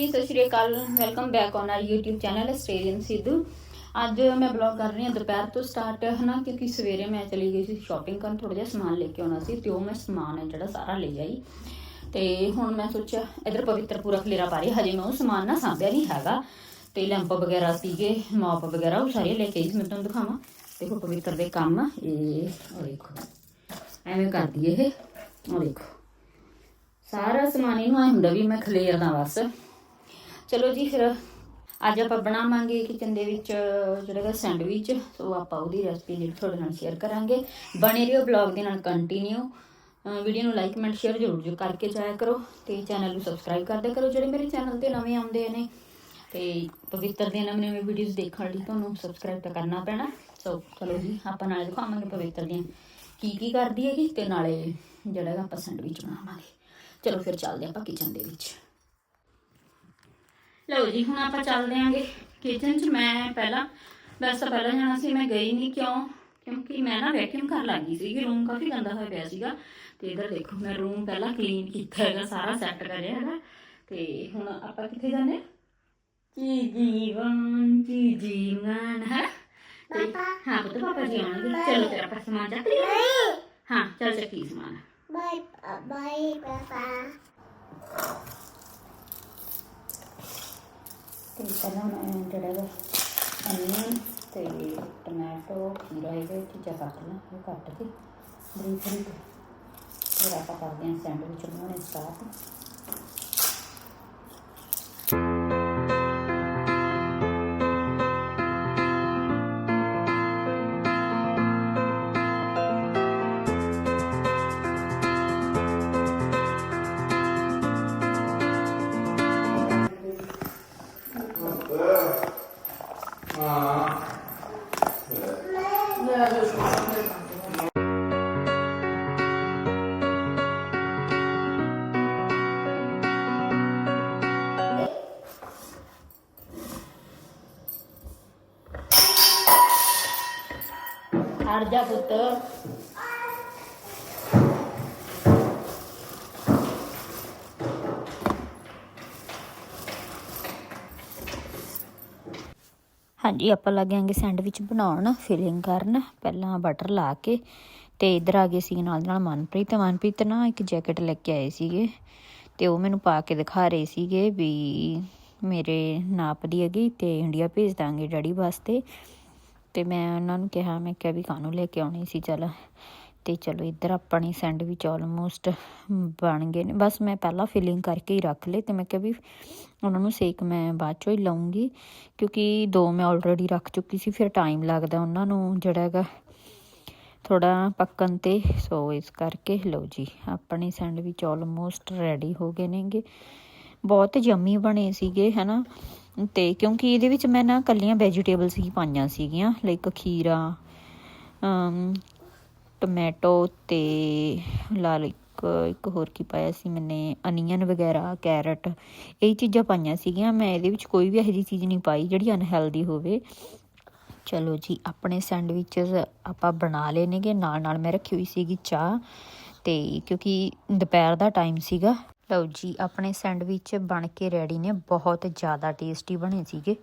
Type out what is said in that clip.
ਜੀ ਸਤਿ ਸ਼੍ਰੀ ਅਕਾਲ। Welcome back on our YouTube channel Australian Sidhu ਅੱਜ ਮੈਂ ਬਲੌਗ ਕਰ ਰਹੀ ਹਾਂ ਦੁਪਹਿਰ ਤੋਂ ਸਟਾਰਟ ਹਨਾ, ਕਿਉਂਕਿ ਸਵੇਰੇ ਮੈਂ ਚਲੀ ਗਈ ਸੀ ਸ਼ਾਪਿੰਗ ਕਰਨ ਥੋੜਾ ਜਿਹਾ ਸਮਾਨ ਲੈ ਕੇ ਆਉਣਾ ਸੀ ਤੇ ਉਹ ਮੈਂ ਸਮਾਨ ਹੈ ਜਿਹੜਾ ਸਾਰਾ ਲੈ ਆਈ। ਤੇ ਹੁਣ ਮੈਂ ਸੋਚਿਆ, ਇਧਰ ਪਵਿੱਤਰ ਪੂਰਾ ਖਲੇਰਾ ਪਾ ਰਹੀ, ਹਜੇ ਮੈਂ ਉਹ ਸਮਾਨ ਨਾ ਸਾਂਭਿਆ ਨਹੀਂ ਹੈਗਾ। ਤੇ ਲੈਂਪ ਵਗੈਰਾ ਸੀਗੇ ਮਾਪ ਵਗੈਰਾ, ਉਹ ਸਾਰੇ ਲੈ ਕੇ ਆਈ ਸੀ, ਮੈਂ ਤੁਹਾਨੂੰ ਦਿਖਾਵਾਂ। ਦੇਖੋ ਪਵਿੱਤਰ ਦੇ ਕੰਮ ਇਹ, ਉਹ ਦੇਖੋ। ਐਵੇਂ ਕਰਦੀ ਇਹ, ਉਹ ਦੇਖੋ। ਸਾਰਾ ਸਮਾਨ ਇਹਨੂੰ ਐ ਹੁੰਦਾ ਵੀ ਮੈਂ ਖਲੇਰਦਾ ਬਸ। ਚਲੋ ਜੀ ਫਿਰ ਅੱਜ ਆਪਾਂ ਬਣਾਵਾਂਗੇ ਕਿਚਨ ਦੇ ਵਿੱਚ ਜਿਹੜਾ ਹੈ ਸੈਂਡਵਿਚ, ਸੋ ਆਪਾਂ ਉਹਦੀ ਰੈਸਪੀ ਜਿਹੜੀ ਤੁਹਾਡੇ ਨਾਲ ਸ਼ੇਅਰ ਕਰਾਂਗੇ। ਬਣੇ ਰਹੋ ਬਲੌਗ ਦੇ ਨਾਲ ਕੰਟੀਨਿਊ ਵੀਡੀਓ ਨੂੰ ਲਾਈਕ ਕਮੈਂਟ ਸ਼ੇਅਰ ਜ਼ਰੂਰ ਜ਼ਰੂਰ ਕਰਕੇ ਜਾਇਆ ਕਰੋ ਤੇ ਚੈਨਲ ਨੂੰ ਸਬਸਕ੍ਰਾਈਬ ਕਰਦੇ ਕਰੋ ਜਿਹੜੇ ਮੇਰੇ ਚੈਨਲ ਤੇ ਨਵੇਂ ਆਉਂਦੇ ਨੇ। ਤੇ ਪਵਿੱਤਰ ਦੀਆਂ ਨਵੀਂ ਨਵੀਂ ਵੀਡੀਓਜ਼ ਦੇਖਣ ਲਈ ਤੁਹਾਨੂੰ ਸਬਸਕ੍ਰਾਈਬ ਤਾਂ ਕਰਨਾ ਪੈਣਾ। ਸੋ ਚਲੋ ਜੀ, ਆਪਾਂ ਨਾਲੇ ਦਿਖਾਵਾਂਗੇ ਪਵਿੱਤਰ ਦੀਆਂ ਕੀ ਕੀ ਕਰਦੀ ਹੈਗੀ ਤੇ ਨਾਲੇ ਜਿਹੜਾ ਹੈਗਾ ਆਪਾਂ ਸੈਂਡਵਿਚ ਬਣਾਵਾਂਗੇ। ਚਲੋ ਫਿਰ ਚੱਲਦੇ ਆਪਾਂ ਕਿਚਨ ਦੇ ਵਿੱਚ। ਲਓ ਜੀ ਹੁਣ ਆਪਾਂ ਚੱਲਦੇ ਆਂਗੇ ਕਿਚਨ 'ਚ। ਮੈਂ ਪਹਿਲਾਂ ਵੈਸੇ ਪਹਿਲਾਂ ਜਾਣਾ ਸੀ ਮੈਂ ਗਈ ਨਹੀਂ ਕਿਉਂ? ਕਿਉਂਕਿ ਮੈਂ ਨਾ ਵੈਕਿਊਮ ਕਰ ਲੱਗੀ ਸੀ ਕਿ ਰੂਮ ਕਾਫੀ ਗੰਦਾ ਹੋਇਆ ਪਿਆ ਸੀਗਾ। ਤੇ ਇਧਰ ਦੇਖੋ ਮੈਂ ਰੂਮ ਪਹਿਲਾਂ ਕਲੀਨ ਕੀਤਾ ਹੈਗਾ ਸਾਰਾ ਸੈੱਟ ਕਰਿਆ ਹੈਗਾ। ਤੇ ਹੁਣ ਆਪਾਂ ਕਿੱਥੇ ਜਾਂਦੇ? ਜੀ ਜੀਵਨ ਜੀ ਜੀਵਨ ਹੈ? ਹਾਂ ਪੁੱਤ ਪਾਪਾ ਜੀ ਆਉਣਗੇ। ਚਲੋ ਤੇਰਾ ਆਪਾਂ ਸਮਾਨ ਚੱਕ ਲਿਆ ਹਾਂ ਚੱਲ ਚੱਕੀ ਸਮਾਨ। Bye, uh, bye, ਤੇ ਪਹਿਲਾਂ ਹੁਣ ਜਿਹੜਾ ਹੈਗਾ ਅਨੀਅਨ ਤੇ ਟਮਾਟੋ, ਖੀਰਾ ਇਹਦੇ ਚੀਜ਼ਾਂ ਕੱਟ ਲਾਂ ਇਹ ਕੱਟ ਕੇ ਬਰੀਕ ਬਰੀਕ ਫਿਰ ਆਪਾਂ ਕਰਦੇ ਹਾਂ ਸੈਂਡਵਿਚ ਬਣਾਉਣੇ ਸਟਾਰਟ ਹਟ ਜਾ ਪੁੱਤ। ਹਾਂਜੀ, ਆਪਾਂ ਲੱਗਾਂਗੇ ਸੈਂਡਵਿਚ ਬਣਾਉਣ ਫਿਲਿੰਗ ਕਰਨ। ਪਹਿਲਾਂ ਬਟਰ ਲਾ ਕੇ ਤੇ ਇਧਰ ਆ ਗਏ ਸੀ ਨਾਲ ਦੀ ਨਾਲ ਮਨਪ੍ਰੀਤ। ਮਨਪ੍ਰੀਤ ਨਾ ਇੱਕ ਜੈਕਟ ਲੈ ਕੇ ਆਏ ਸੀਗੇ ਤੇ ਉਹ ਮੈਨੂੰ ਪਾ ਕੇ ਦਿਖਾ ਰਹੇ ਸੀਗੇ ਵੀ ਮੇਰੇ ਨਾਪ ਦੀ ਹੈਗੀ ਤੇ ਇੰਡੀਆ ਭੇਜ ਦਾਂਗੇ ਡੈਡੀ ਵਾਸਤੇ। ਤੇ ਮੈਂ ਉਹਨਾਂ ਨੂੰ ਕਿਹਾ, ਮੈਂ ਕਿਹਾ ਵੀ ਕਾਹਨੂੰ ਲੈ ਕੇ ਆਉਣੀ ਸੀ, ਚੱਲ ਤੇ ਚਲੋ ਇੱਧਰ ਆਪਣੀ ਸੈਂਡਵਿਚ ਆਲਮੋਸਟ ਬਣ ਗਏ ਨੇ। ਬਸ ਮੈਂ ਪਹਿਲਾਂ ਫਿਲਿੰਗ ਕਰਕੇ ਹੀ ਰੱਖ ਲਏ ਤੇ ਮੈਂ ਕਿਹਾ ਵੀ ਉਹਨਾਂ ਨੂੰ ਸੇਕ ਮੈਂ ਬਾਅਦ ਚੋਂ ਹੀ ਲਾਉਂਗੀ ਕਿਉਂਕਿ ਦੋ ਮੈਂ ਆਲਰੇਡੀ ਰੱਖ ਚੁੱਕੀ ਸੀ, ਫਿਰ ਟਾਈਮ ਲੱਗਦਾ ਉਹਨਾਂ ਨੂੰ ਜਿਹੜਾ ਹੈਗਾ ਥੋੜਾ ਪੱਕਣ ਤੇ। ਸੋ ਇਸ ਕਰਕੇ ਲਓ ਜੀ, ਆਪਣੇ ਸੈਂਡਵਿਚ ਆਲਮੋਸਟ ਰੈਡੀ ਹੋ ਗਏ ਨੇਗੇ। ਬਹੁਤ ਯੰਮੀ ਬਣੇ ਸੀਗੇ, ਹਨਾ? ਤੇ ਕਿਉਂਕਿ ਇਹਦੇ ਵਿੱਚ ਮੈਂ ਨਾ ਕੱਲੀਆਂ ਵੈਜੀਟੇਬਲਸ ਹੀ ਪਾਈਆਂ ਸੀਗੀਆਂ ਲਾਈਕ ਖੀਰਾ, ਅਮ ਟੋਮੈਟੋ ਤੇ ਲਾਲ ਇੱਕ ਇੱਕ ਹੋਰ ਕੀ ਪਾਇਆ ਸੀ ਮੈਨੇ? ਅਨੀਅਨ ਵਗੈਰਾ, ਕੈਰਟ। ਇਹ ਚੀਜ਼ਾਂ ਪਾਈਆਂ ਸੀਗੀਆਂ। ਮੈਂ ਇਹਦੇ ਵਿੱਚ ਕੋਈ ਵੀ ਇਹੋ ਜਿਹੀ ਚੀਜ਼ ਨਹੀਂ ਪਾਈ ਜਿਹੜੀ ਅਨਹੈਲਦੀ ਹੋਵੇ। ਚਲੋ ਜੀ, ਆਪਣੇ ਸੈਂਡਵਿਚਸ ਆਪਾਂ ਬਣਾ ਲਏ ਨੇਗੇ। ਨਾਲ ਨਾਲ ਮੈਂ ਰੱਖੀ ਹੋਈ ਸੀਗੀ ਚਾਹ ਤੇ ਕਿਉਂਕਿ ਦੁਪਹਿਰ ਦਾ ਟਾਈਮ ਸੀਗਾ। ਲਓ ਜੀ, ਆਪਣੇ ਸੈਂਡਵਿਚ ਬਣ ਕੇ ਰੈਡੀ ਨੇ। ਬਹੁਤ ਜ਼ਿਆਦਾ ਟੇਸਟੀ ਬਣੇ ਸੀਗੇ।